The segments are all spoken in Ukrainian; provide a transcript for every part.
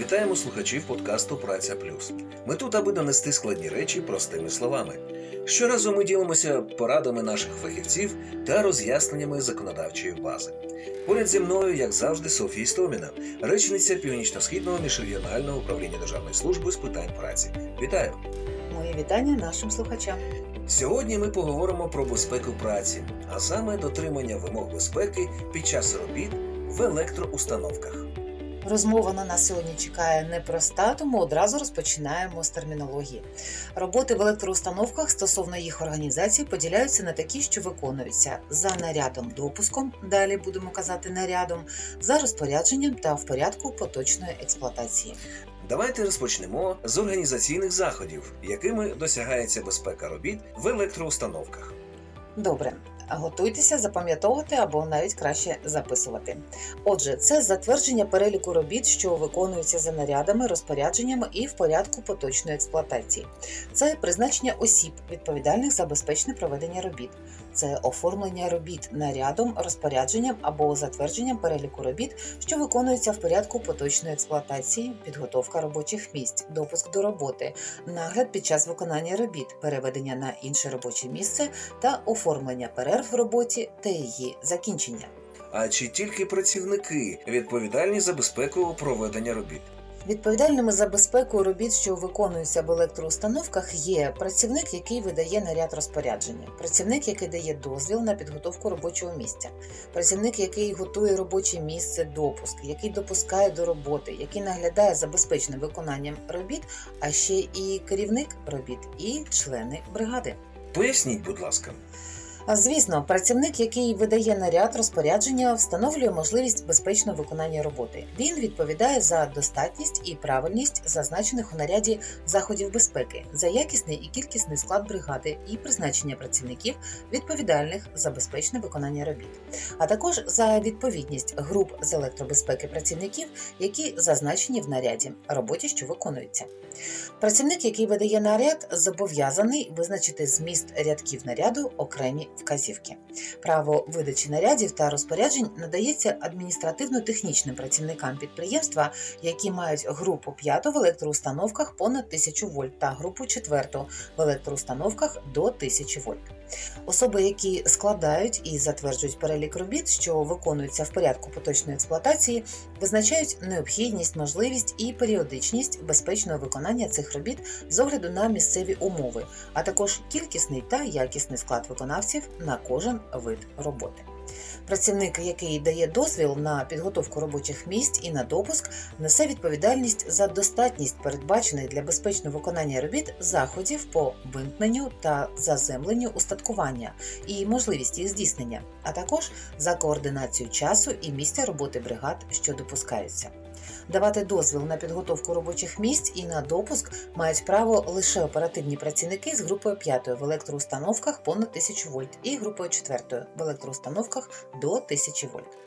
Вітаємо слухачів подкасту Праця Плюс. Ми тут, аби донести складні речі простими словами. Щоразу ми ділимося порадами наших фахівців та роз'ясненнями законодавчої бази. Поряд зі мною, як завжди, Софія Істоміна, речниця Північно-східного міжрегіонального управління Державної служби з питань праці. Вітаю! Мої вітання нашим слухачам. Сьогодні ми поговоримо про безпеку праці, а саме дотримання вимог безпеки під час робіт в електроустановках. Розмова на нас сьогодні чекає непроста, тому одразу розпочинаємо з термінології. Роботи в електроустановках стосовно їх організації поділяються на такі, що виконуються за нарядом допуском, далі будемо казати нарядом, за розпорядженням та в порядку поточної експлуатації. Давайте розпочнемо з організаційних заходів, якими досягається безпека робіт в електроустановках. Добре, готуйтеся запам'ятовувати або навіть краще записувати. Отже, це затвердження переліку робіт, що виконуються за нарядами, розпорядженнями і в порядку поточної експлуатації. Це призначення осіб, відповідальних за безпечне проведення робіт. Це оформлення робіт нарядом, розпорядженням або затвердженням переліку робіт, що виконуються в порядку поточної експлуатації, підготовка робочих місць, допуск до роботи, нагляд під час виконання робіт, переведення на інше робоче місце та оформлення перерв в роботі та її закінчення. А чи тільки працівники відповідальні за безпеку проведення робіт? Відповідальними за безпеку робіт, що виконуються в електроустановках, є працівник, який видає наряд розпорядження, працівник, який дає дозвіл на підготовку робочого місця, працівник, який готує робоче місце, допуск, який допускає до роботи, який наглядає за безпечним виконанням робіт, а ще і керівник робіт, і члени бригади. Поясніть, будь ласка. Звісно, працівник, який видає наряд розпорядження, встановлює можливість безпечного виконання роботи. Він відповідає за достатність і правильність зазначених у наряді заходів безпеки, за якісний і кількісний склад бригади і призначення працівників, відповідальних за безпечне виконання робіт, а також за відповідність груп з електробезпеки працівників, які зазначені в наряді роботі, що виконується. Працівник, який видає наряд, зобов'язаний визначити зміст рядків наряду окремі вказівки. Право видачі нарядів та розпоряджень надається адміністративно-технічним працівникам підприємства, які мають групу 5 в електроустановках понад 1000 вольт та групу 4 в електроустановках до 1000 вольт. Особи, які складають і затверджують перелік робіт, що виконуються в порядку поточної експлуатації, визначають необхідність, можливість і періодичність безпечного виконання цих робіт з огляду на місцеві умови, а також кількісний та якісний склад виконавців на кожен вид роботи. Працівник, який дає дозвіл на підготовку робочих місць і на допуск, несе відповідальність за достатність передбачених для безпечного виконання робіт заходів по вимкненню та заземленню устаткування і можливість їх здійснення, а також за координацію часу і місця роботи бригад, що допускаються. Давати дозвіл на підготовку робочих місць і на допуск мають право лише оперативні працівники з групою 5 в електроустановках понад 1000 вольт і групою 4 в електроустановках до 1000 вольт.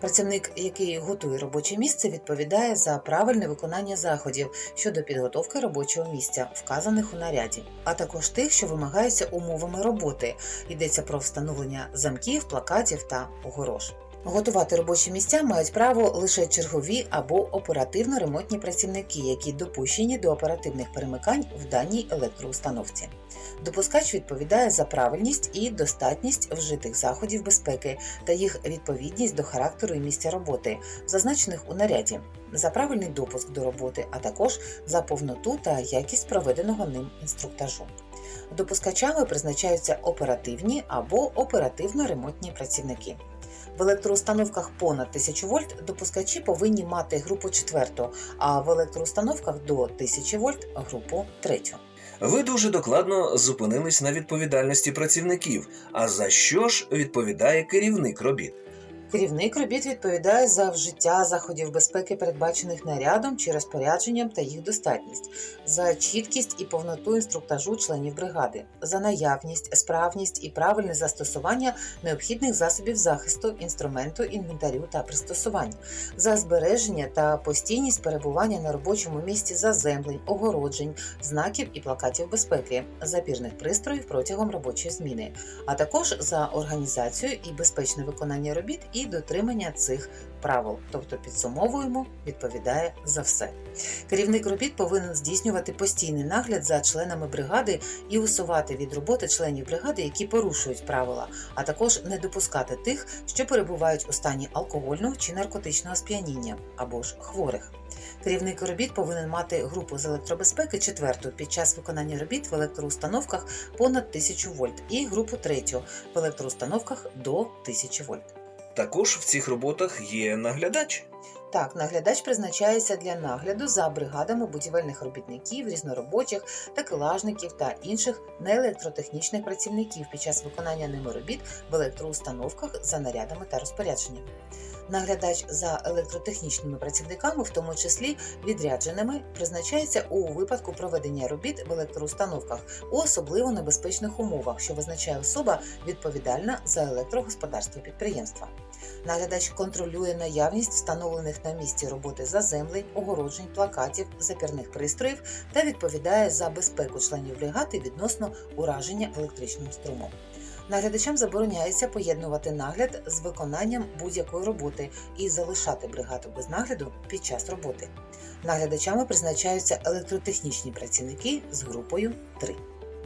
Працівник, який готує робоче місце, відповідає за правильне виконання заходів щодо підготовки робочого місця, вказаних у наряді, а також тих, що вимагаються умовами роботи. Йдеться про встановлення замків, плакатів та огорож. Готувати робочі місця мають право лише чергові або оперативно-ремонтні працівники, які допущені до оперативних перемикань в даній електроустановці. Допускач відповідає за правильність і достатність вжитих заходів безпеки та їх відповідність до характеру і місця роботи, зазначених у наряді, за правильний допуск до роботи, а також за повноту та якість проведеного ним інструктажу. Допускачами призначаються оперативні або оперативно-ремонтні працівники. В електроустановках понад 1000 вольт допускачі повинні мати групу 4, а в електроустановках до 1000 вольт групу 3. Ви дуже докладно зупинились на відповідальності працівників. А за що ж відповідає керівник робіт? Керівник робіт відповідає за вжиття заходів безпеки, передбачених нарядом чи розпорядженням та їх достатність, за чіткість і повноту інструктажу членів бригади, за наявність, справність і правильне застосування необхідних засобів захисту, інструменту, інвентарю та пристосувань, за збереження та постійність перебування на робочому місці заземлень, огороджень, знаків і плакатів безпеки, запірних пристроїв протягом робочої зміни, а також за організацію і безпечне виконання робіт і дотримання цих правил. Тобто підсумовуємо, відповідає за все. Керівник робіт повинен здійснювати постійний нагляд за членами бригади і усувати від роботи членів бригади, які порушують правила, а також не допускати тих, що перебувають у стані алкогольного чи наркотичного сп'яніння або ж хворих. Керівник робіт повинен мати групу з електробезпеки четверту під час виконання робіт в електроустановках понад 1000 вольт і групу третю в електроустановках до 1000 вольт. Також в цих роботах є наглядач. Так, наглядач призначається для нагляду за бригадами будівельних робітників, різноробочих, такелажників та інших неелектротехнічних працівників під час виконання ними робіт в електроустановках за нарядами та розпорядженнями. Наглядач за електротехнічними працівниками, в тому числі відрядженими, призначається у випадку проведення робіт в електроустановках у особливо небезпечних умовах, що визначає особа відповідальна за електрогосподарство підприємства. Наглядач контролює наявність встановлених на місці роботи заземлень, огороджень, плакатів, запірних пристроїв та відповідає за безпеку членів бригади відносно ураження електричним струмом. Наглядачам забороняється поєднувати нагляд з виконанням будь-якої роботи і залишати бригаду без нагляду під час роботи. Наглядачами призначаються електротехнічні працівники з групою 3.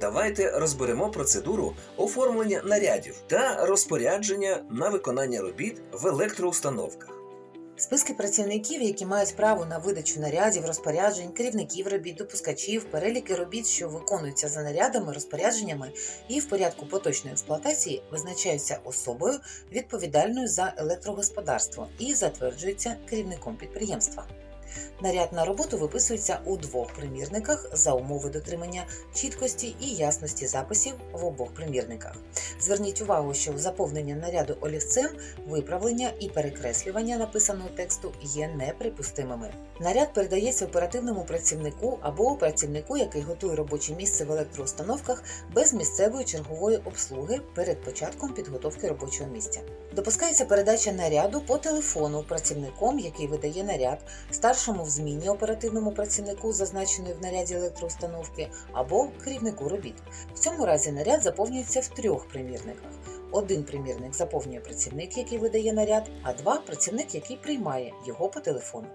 Давайте розберемо процедуру оформлення нарядів та розпорядження на виконання робіт в електроустановках. Списки працівників, які мають право на видачу нарядів, розпоряджень, керівників робіт, допускачів, переліки робіт, що виконуються за нарядами, розпорядженнями і в порядку поточної експлуатації, визначаються особою, відповідальною за електрогосподарство і затверджуються керівником підприємства. Наряд на роботу виписується у двох примірниках за умови дотримання чіткості і ясності записів в обох примірниках. Зверніть увагу, що заповнення наряду олівцем, виправлення і перекреслювання написаного тексту є неприпустимими. Наряд передається оперативному працівнику або працівнику, який готує робоче місце в електроустановках без місцевої чергової обслуги перед початком підготовки робочого місця. Допускається передача наряду по телефону працівником, який видає наряд, старшому в зміні оперативному працівнику, зазначеної в наряді електроустановки, або керівнику робіт. В цьому разі наряд заповнюється в трьох примірниках. Один примірник заповнює працівник, який видає наряд, а два працівник, який приймає його по телефону.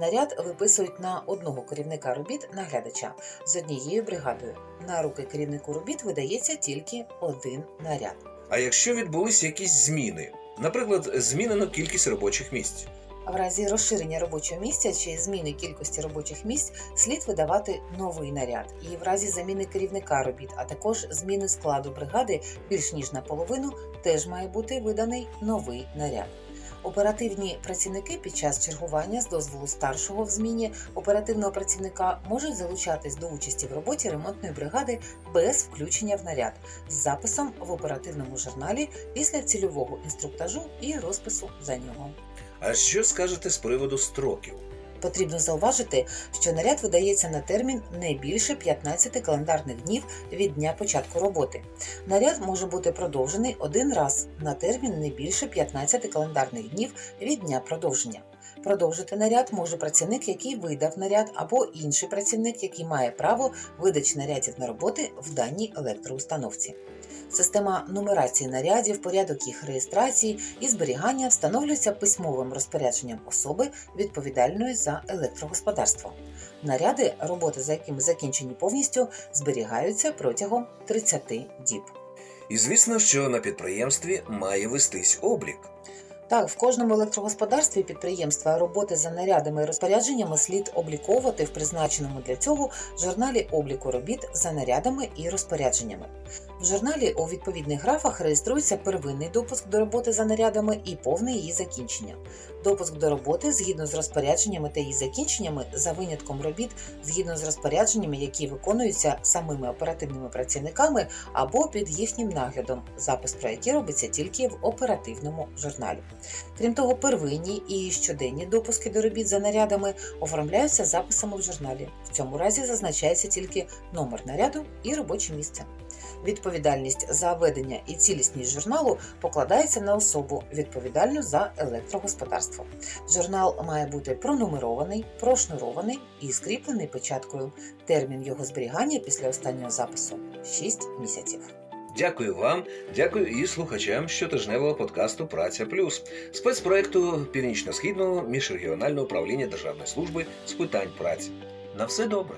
Наряд виписують на одного керівника робіт наглядача з однією бригадою. На руки керівнику робіт видається тільки один наряд. А якщо відбулися якісь зміни, наприклад, змінено кількість робочих місць. В разі розширення робочого місця чи зміни кількості робочих місць слід видавати новий наряд. І в разі заміни керівника робіт, а також зміни складу бригади більш ніж наполовину, теж має бути виданий новий наряд. Оперативні працівники під час чергування з дозволу старшого в зміні оперативного працівника можуть залучатись до участі в роботі ремонтної бригади без включення в наряд з записом в оперативному журналі після цільового інструктажу і розпису за нього. А що скажете з приводу строків? Потрібно зауважити, що наряд видається на термін не більше 15 календарних днів від дня початку роботи. Наряд може бути продовжений один раз на термін не більше 15 календарних днів від дня продовження. Продовжити наряд може працівник, який видав наряд, або інший працівник, який має право видачі нарядів на роботи в даній електроустановці. Система нумерації нарядів, порядок їх реєстрації і зберігання встановлюється письмовим розпорядженням особи, відповідальної за електрогосподарство. Наряди, роботи за якими закінчені повністю, зберігаються протягом 30 діб. І звісно, що на підприємстві має вестись облік. Так, в кожному електрогосподарстві підприємства роботи за нарядами і розпорядженнями слід обліковувати в призначеному для цього журналі обліку робіт за нарядами і розпорядженнями. В журналі у відповідних графах реєструється первинний допуск до роботи за нарядами і повне її закінчення. Допуск до роботи згідно з розпорядженнями та її закінченнями за винятком робіт згідно з розпорядженнями, які виконуються самими оперативними працівниками або під їхнім наглядом, запис про які робиться тільки в оперативному журналі. Крім того, первинні і щоденні допуски до робіт за нарядами оформляються записами в журналі. В цьому разі зазначається тільки номер наряду і робоче місце. Відповідальність за ведення і цілісність журналу покладається на особу, відповідальну за електрогосподарство. Журнал має бути пронумерований, прошнурований і скріплений печаткою. Термін його зберігання після останнього запису 6 місяців. Дякую вам, дякую і слухачам щотижневого подкасту Праця Плюс спецпроекту Північно-східного міжрегіонального управління Державної служби з питань праці. На все добре.